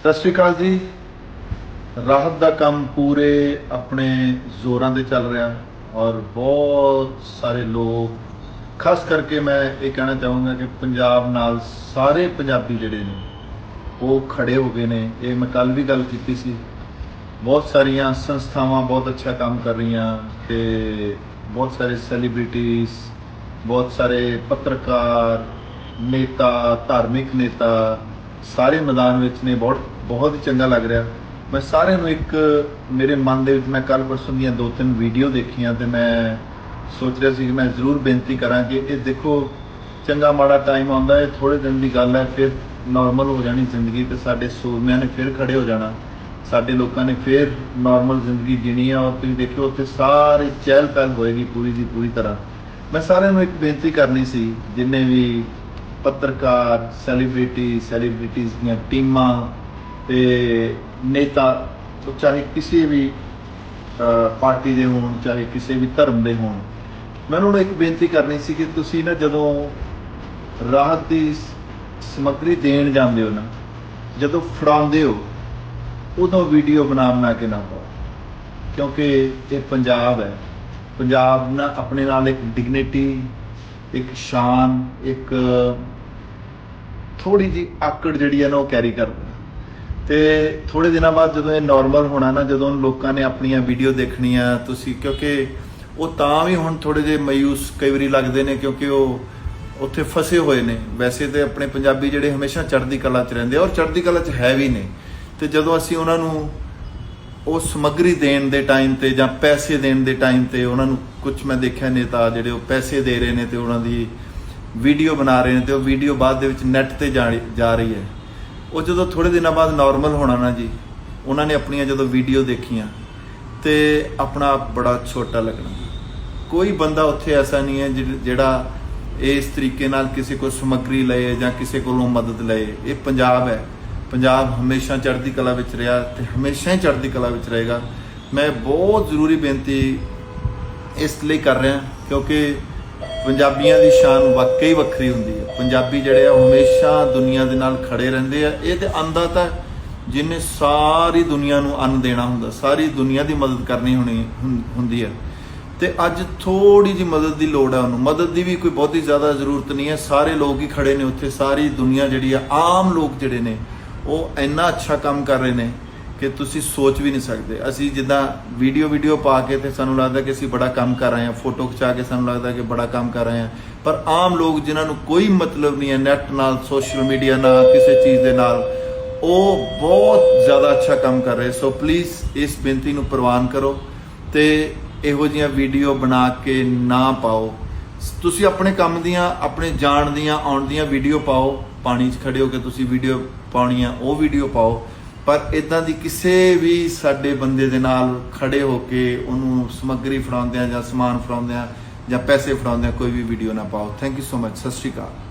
ਸਤਿ ਸ਼੍ਰੀ ਅਕਾਲ ਜੀ। ਰਾਹਤ ਦਾ ਕੰਮ ਪੂਰੇ ਆਪਣੇ ਜ਼ੋਰਾਂ ਤੇ ਚੱਲ ਰਿਹਾ ਔਰ ਬਹੁਤ ਸਾਰੇ ਲੋਕ, ਖਾਸ ਕਰਕੇ ਮੈਂ ਇਹ ਕਹਿਣਾ ਚਾਹੂੰਗਾ ਕਿ ਪੰਜਾਬ ਨਾਲ ਸਾਰੇ ਪੰਜਾਬੀ ਜਿਹੜੇ ਨੇ, ਉਹ ਖੜੇ ਹੋ ਗਏ ਨੇ। ਇਹ ਮੈਂ ਕੱਲ ਵੀ ਗੱਲ ਕੀਤੀ ਸੀ। ਬਹੁਤ ਸਾਰੀਆਂ ਸੰਸਥਾਵਾਂ ਬਹੁਤ ਅੱਛਾ ਕੰਮ ਕਰ ਰਹੀਆਂ ਤੇ ਬਹੁਤ ਸਾਰੇ ਸੈਲੀਬ੍ਰਿਟੀਜ਼ ਬਹੁਤ ਸਾਰੇ ਪੱਤਰਕਾਰ, ਨੇਤਾ, ਧਾਰਮਿਕ ਨੇਤਾ ਸਾਰੇ ਮੈਦਾਨ ਵਿੱਚ ਨੇ, ਬਹੁਤ ਬਹੁਤ ਹੀ ਚੰਗਾ ਲੱਗ ਰਿਹਾ। ਮੈਂ ਸਾਰਿਆਂ ਨੂੰ ਇੱਕ, ਮੇਰੇ ਮਨ ਦੇ ਵਿੱਚ ਮੈਂ ਕੱਲ ਪਰਸੋਂ ਦੀਆਂ ਦੋ ਤਿੰਨ ਵੀਡੀਓ ਦੇਖੀਆਂ ਤੇ ਮੈਂ ਸੋਚ ਰਿਹਾ ਸੀ ਕਿ ਮੈਂ ਜ਼ਰੂਰ ਬੇਨਤੀ ਕਰਾਂ ਕਿ ਇਹ ਦੇਖੋ, ਚੰਗਾ ਮਾੜਾ ਟਾਈਮ ਆਉਂਦਾ ਹੈ ਥੋੜੇ ਦਿਨ ਦੀ ਗੱਲ ਹੈ, ਫਿਰ ਨਾਰਮਲ ਹੋ ਜਾਣੀ ਜ਼ਿੰਦਗੀ ਤੇ ਸਾਡੇ ਸੂਰਮਿਆਂ ਨੇ ਫਿਰ ਖੜੇ ਹੋ ਜਾਣਾ। ਸਾਡੇ ਲੋਕਾਂ ਨੇ ਫਿਰ ਨਾਰਮਲ ਜ਼ਿੰਦਗੀ ਜੀਣੀ ਆ ਔਰ ਤੁਸੀਂ ਦੇਖਿਓ, ਉੱਥੇ ਸਾਰੇ ਚਹਿਲ ਪਹਿਲ ਹੋਏਗੀ ਪੂਰੀ ਦੀ ਪੂਰੀ ਤਰ੍ਹਾਂ। ਮੈਂ ਸਾਰਿਆਂ ਨੂੰ ਇੱਕ ਬੇਨਤੀ ਕਰਨੀ ਸੀ, ਜਿੰਨੇ ਵੀ ਪੱਤਰਕਾਰ ਸੈਲੀਬ੍ਰਿਟੀ ਸੈਲੀਬ੍ਰਿਟੀਜ਼ ਦੀਆਂ ਟੀਮਾਂ ਤੇ ਨੇਤਾ ਉਹ ਚਾਹੇ ਕਿਸੇ ਵੀ ਪਾਰਟੀ ਦੇ ਹੋਣ, ਚਾਹੇ ਕਿਸੇ ਵੀ ਧਰਮ ਦੇ ਹੋਣ। ਮੈਂ ਉਹਨਾਂ ਨੂੰ ਇੱਕ ਬੇਨਤੀ ਕਰਨੀ ਸੀ ਕਿ ਤੁਸੀਂ ਨਾ ਜਦੋਂ ਰਾਹਤ ਦੀ ਸਮੱਗਰੀ ਦੇਣ ਜਾਂਦੇ ਹੋ ਨਾ, ਜਦੋਂ ਫੜਾਉਂਦੇ ਹੋ, ਉਦੋਂ ਵੀਡੀਓ ਬਣਾ ਬਣਾ ਕੇ ਨਾ ਪਾਓ। ਕਿਉਂਕਿ ਇਹ ਪੰਜਾਬ ਹੈ। ਪੰਜਾਬ ਨਾ ਆਪਣੇ ਨਾਲ ਇੱਕ ਡਿਗਨਿਟੀ ਇੱਕ ਸ਼ਾਨ, ਇੱਕ ਥੋੜੀ ਜੀ ਆਕੜ ਜਿਹੜੀ ਹੈ ਨਾ ਉਹ ਕੈਰੀ ਕਰਦਾ। ਤੇ ਥੋੜੇ ਦਿਨਾਂ ਬਾਅਦ ਜਦੋਂ ਇਹ ਨਾਰਮਲ ਹੋਣਾ ਨਾ, ਜਦੋਂ ਲੋਕਾਂ ਨੇ ਆਪਣੀਆਂ ਵੀਡੀਓ ਦੇਖਣੀਆਂ, ਤੁਸੀਂ ਕਿਉਂਕਿ ਉਹ ਤਾਂ ਵੀ ਹੁਣ ਥੋੜੇ ਜਿਹੇ ਮਾਯੂਸ ਕਈ ਵਾਰੀ ਲੱਗਦੇ ਨੇ ਕਿਉਂਕਿ ਉਹ ਉੱਥੇ ਫਸੇ ਹੋਏ ਨੇ। ਵੈਸੇ ਤੇ ਆਪਣੇ ਪੰਜਾਬੀ ਜਿਹੜੇ ਹਮੇਸ਼ਾ ਚੜ੍ਹਦੀ ਕਲਾ 'ਚ ਰਹਿੰਦੇ ਔਰ ਚੜ੍ਹਦੀ ਕਲਾ 'ਚ ਹੈ ਵੀ ਨੇ। ਤੇ ਜਦੋਂ ਅਸੀਂ ਉਹਨਾਂ ਨੂੰ ਉਹ ਸਮੱਗਰੀ ਦੇਣ ਦੇ ਟਾਈਮ ਤੇ ਜਾਂ ਪੈਸੇ ਦੇਣ ਦੇ ਟਾਈਮ ਤੇ ਉਹਨਾਂ ਨੂੰ ਕੁਝ ਮੈਂ ਦੇਖਿਆ ਨੇਤਾ ਜਿਹੜੇ ਉਹ ਪੈਸੇ ਦੇ ਰਹੇ ਨੇ ਤੇ ਉਹਨਾਂ ਦੀ ਵੀਡੀਓ ਬਣਾ ਰਹੇ ਨੇ ਤੇ ਉਹ ਵੀਡੀਓ ਬਾਅਦ ਦੇ ਵਿੱਚ ਨੈਟ ਤੇ ਜਾ ਜਾ ਰਹੀ ਹੈ। ਉਹ ਜਦੋਂ ਥੋੜੇ ਦਿਨਾਂ ਬਾਅਦ ਨਾਰਮਲ ਹੋਣਾ ਨਾ ਜੀ, ਉਹਨਾਂ ਨੇ ਆਪਣੀਆਂ ਜਦੋਂ ਵੀਡੀਓ ਦੇਖੀਆਂ ਤੇ ਆਪਣਾ ਆਪ ਬੜਾ ਛੋਟਾ ਲੱਗਣਾ। ਕੋਈ ਬੰਦਾ ਉੱਥੇ ਐਸਾ ਨਹੀਂ ਹੈ ਜਿਹ- ਜਿਹੜਾ ਇਸ ਤਰੀਕੇ ਨਾਲ ਕਿਸੇ ਕੋਲ ਸਮੱਗਰੀ ਲਏ ਜਾਂ ਕਿਸੇ ਕੋਲੋਂ ਮਦਦ ਲਏ। ਇਹ ਪੰਜਾਬ ਹੈ। ਪੰਜਾਬ ਹਮੇਸ਼ਾ ਚੜ੍ਹਦੀ ਕਲਾ ਵਿੱਚ ਰਿਹਾ ਤੇ ਹਮੇਸ਼ਾ ਹੀ ਚੜ੍ਹਦੀ ਕਲਾ ਵਿੱਚ ਰਹੇਗਾ। ਮੈਂ ਬਹੁਤ ਜ਼ਰੂਰੀ ਬੇਨਤੀ ਇਸ ਲਈ ਕਰ ਰਿਹਾ, ਕਿਉਂਕਿ ਪੰਜਾਬੀਆਂ ਦੀ ਸ਼ਾਨ ਵਾਕਈ ਵੱਖਰੀ ਹੁੰਦੀ ਹੈ। ਪੰਜਾਬੀ ਜਿਹੜੇ ਆ, ਉਹ ਹਮੇਸ਼ਾ ਦੁਨੀਆ ਦੇ ਨਾਲ ਖੜੇ ਰਹਿੰਦੇ ਆ। ਇਹ ਤੇ ਅੰਦਾਤਾ ਜਿਨੇ ਸਾਰੀ ਦੁਨੀਆ ਨੂੰ ਅੰਨ ਦੇਣਾ ਹੁੰਦਾ, ਸਾਰੀ ਦੁਨੀਆ ਦੀ ਮਦਦ ਕਰਨੀ ਹੋਣੀ ਹੁੰ- ਹੁੰਦੀ ਹੈ। ਤੇ ਅੱਜ ਥੋੜੀ ਜੀ ਮਦਦ ਦੀ ਲੋੜ ਹੈ ਉਹਨੂੰ। ਮਦਦ ਦੀ ਵੀ ਕੋਈ ਬਹੁਤੀ ਜ਼ਿਆਦਾ ਜ਼ਰੂਰਤ ਨਹੀਂ ਹੈ। ਸਾਰੇ ਲੋਕ ਹੀ ਖੜੇ ਨੇ ਉੱਥੇ। ਸਾਰੀ ਦੁਨੀਆ ਜਿਹੜੀ ਆ, ਆਮ ਲੋਕ ਜਿਹੜੇ ਨੇ ਉਹ ਇੰਨਾ ਅੱਛਾ ਕੰਮ ਕਰ ਰਹੇ ਨੇ ਕਿ ਤੁਸੀਂ ਸੋਚ ਵੀ ਨਹੀਂ ਸਕਦੇ। ਅਸੀਂ ਜਿੱਦਾਂ ਵੀਡੀਓ ਵੀਡੀਓ ਪਾ ਕੇ ਤੇ ਸਾਨੂੰ ਲੱਗਦਾ ਕਿ ਅਸੀਂ ਬੜਾ ਕੰਮ ਕਰ ਰਹੇ ਹਾਂ ਫੋਟੋ ਖਿਚਾ ਕੇ ਸਾਨੂੰ ਲੱਗਦਾ ਕਿ ਬੜਾ ਕੰਮ ਕਰ ਰਹੇ ਹਾਂ। ਪਰ ਆਮ ਲੋਕ ਜਿਨ੍ਹਾਂ ਨੂੰ ਕੋਈ ਮਤਲਬ ਨਹੀਂ ਹੈ ਨੈਟ ਨਾਲ ਸੋਸ਼ਲ ਮੀਡੀਆ ਨਾਲ, ਕਿਸੇ ਚੀਜ਼ ਦੇ ਨਾਲ, ਉਹ ਬਹੁਤ ਜ਼ਿਆਦਾ ਅੱਛਾ ਕੰਮ ਕਰ ਰਹੇ। ਸੋ ਪਲੀਜ਼ ਇਸ ਬੇਨਤੀ ਨੂੰ ਪ੍ਰਵਾਨ ਕਰੋ ਤੇ ਇਹੋ ਜਿਹੀਆਂ ਵੀਡੀਓ ਬਣਾ ਕੇ ਨਾ ਪਾਓ। ਤੁਸੀਂ ਆਪਣੇ ਕੰਮ ਦੀਆਂ, ਆਪਣੇ ਜਾਣ ਦੀਆਂ, ਆਉਣ ਦੀਆਂ ਵੀਡੀਓ ਪਾਓ, ਪਾਣੀ 'ਚ ਖੜੇ ਹੋ ਕੇ ਤੁਸੀਂ ਵੀਡੀਓ ਪਾਉਣੀ ਆ ਉਹ ਵੀਡੀਓ ਪਾਓ। ਪਰ ਇਦਾਂ ਦੀ ਕਿਸੇ ਵੀ ਸਾਡੇ ਬੰਦੇ ਦੇ ਨਾਲ ਖੜੇ ਹੋ ਕੇ ਉਹਨੂੰ ਸਮੱਗਰੀ ਫੜਾਉਂਦਿਆਂ ਜਾਂ ਸਮਾਨ ਫੜਾਉਂਦਿਆਂ ਜਾਂ ਪੈਸੇ ਫੜਾਉਂਦਿਆਂ ਕੋਈ ਵੀ ਵੀਡੀਓ ਨਾ ਪਾਓ। ਥੈਂਕ ਯੂ ਸੋ ਮਚ ਸਤਿ ਸ਼੍ਰੀ ਅਕਾਲ।